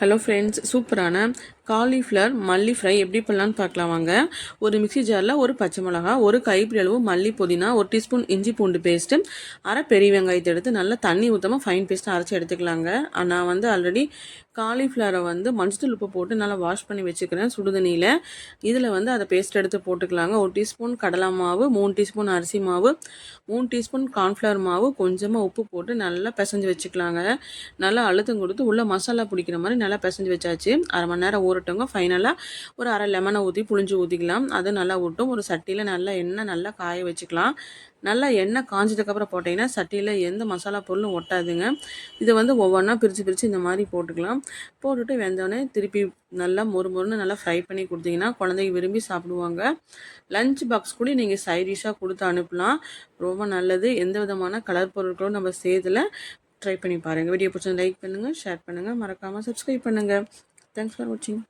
Hello friends சூப்பரான cauliflower மல்லி fry எப்படி பண்ணலான்னு பார்க்கலாம் வாங்க. ஒரு மிக்சி ஜாரில் ஒரு பச்சை மிளகா ஒரு கைப்பிடி அளவு மல்லி புதினா ஒரு டீஸ்பூன் இஞ்சி பூண்டு பேஸ்ட்டு அரை பெரிய வெங்காயத்தை எடுத்து நல்லா தண்ணி ஊற்றாமல் ஃபைன் பேஸ்ட்டாக அரைச்சி எடுத்துக்கலாங்க. நான் வந்து ஆல்ரெடி காலிஃப்ளவரை வந்து மஞ்சள் உப்பு போட்டு நல்லா வாஷ் பண்ணி வச்சுக்கிறேன் சுடுதண்ணியில். இதில் வந்து அதை பேஸ்ட் எடுத்து போட்டுக்கலாங்க. ஒரு டீஸ்பூன் கடலை மாவு மூணு டீஸ்பூன் அரிசி மாவு மூணு டீஸ்பூன் கார்ன்ஃப்ளவர் மாவு கொஞ்சமாக உப்பு போட்டு நல்லா பிசைஞ்சு வச்சுக்கலாங்க. நல்லா அழுத்தம் கொடுத்து உள்ளே மசாலா பிடிக்கிற மாதிரி நல்லா பிசைஞ்சு வச்சாச்சு. அரை மணி நேரம் ஊறட்டவங்க ஃபைனலாக ஒரு அரை லெமனை ஊற்றி புளிஞ்சு ஊற்றிக்கலாம் அது நல்லா ஊட்டும். ஒரு சட்டியில் நல்லா எண்ணெய் நல்லா காய வச்சுக்கலாம். நல்லா எண்ணெய் காஞ்சதுக்கப்புறம் போட்டிங்கன்னா சட்டியில் எந்த மசாலா பொருளும் ஒட்டாதுங்க. இதை வந்து ஒவ்வொன்றா பிரித்து பிரித்து இந்த மாதிரி போட்டுக்கலாம். போட்டுட்டு வெந்தோடனே திருப்பி நல்லா மொறு மொறுன்னு நல்லா ஃப்ரை பண்ணி கொடுத்தீங்கன்னா குழந்தைங்க விரும்பி சாப்பிடுவாங்க. லஞ்ச் பாக்ஸ் கூட நீங்கள் சைடிஷாக கொடுத்து அனுப்பலாம். ரொம்ப நல்லது. எந்த விதமான கலர் பொருட்களும் நம்ம சேதில் ட்ரை பண்ணி பாருங்கள் வீடியோ பிடிச்சா லைக் பண்ணுங்கள் ஷேர் பண்ணுங்கள் மறக்காமல் சப்ஸ்கிரைப் பண்ணுங்கள் தேங்க்ஸ் ஃபார் வாட்சிங்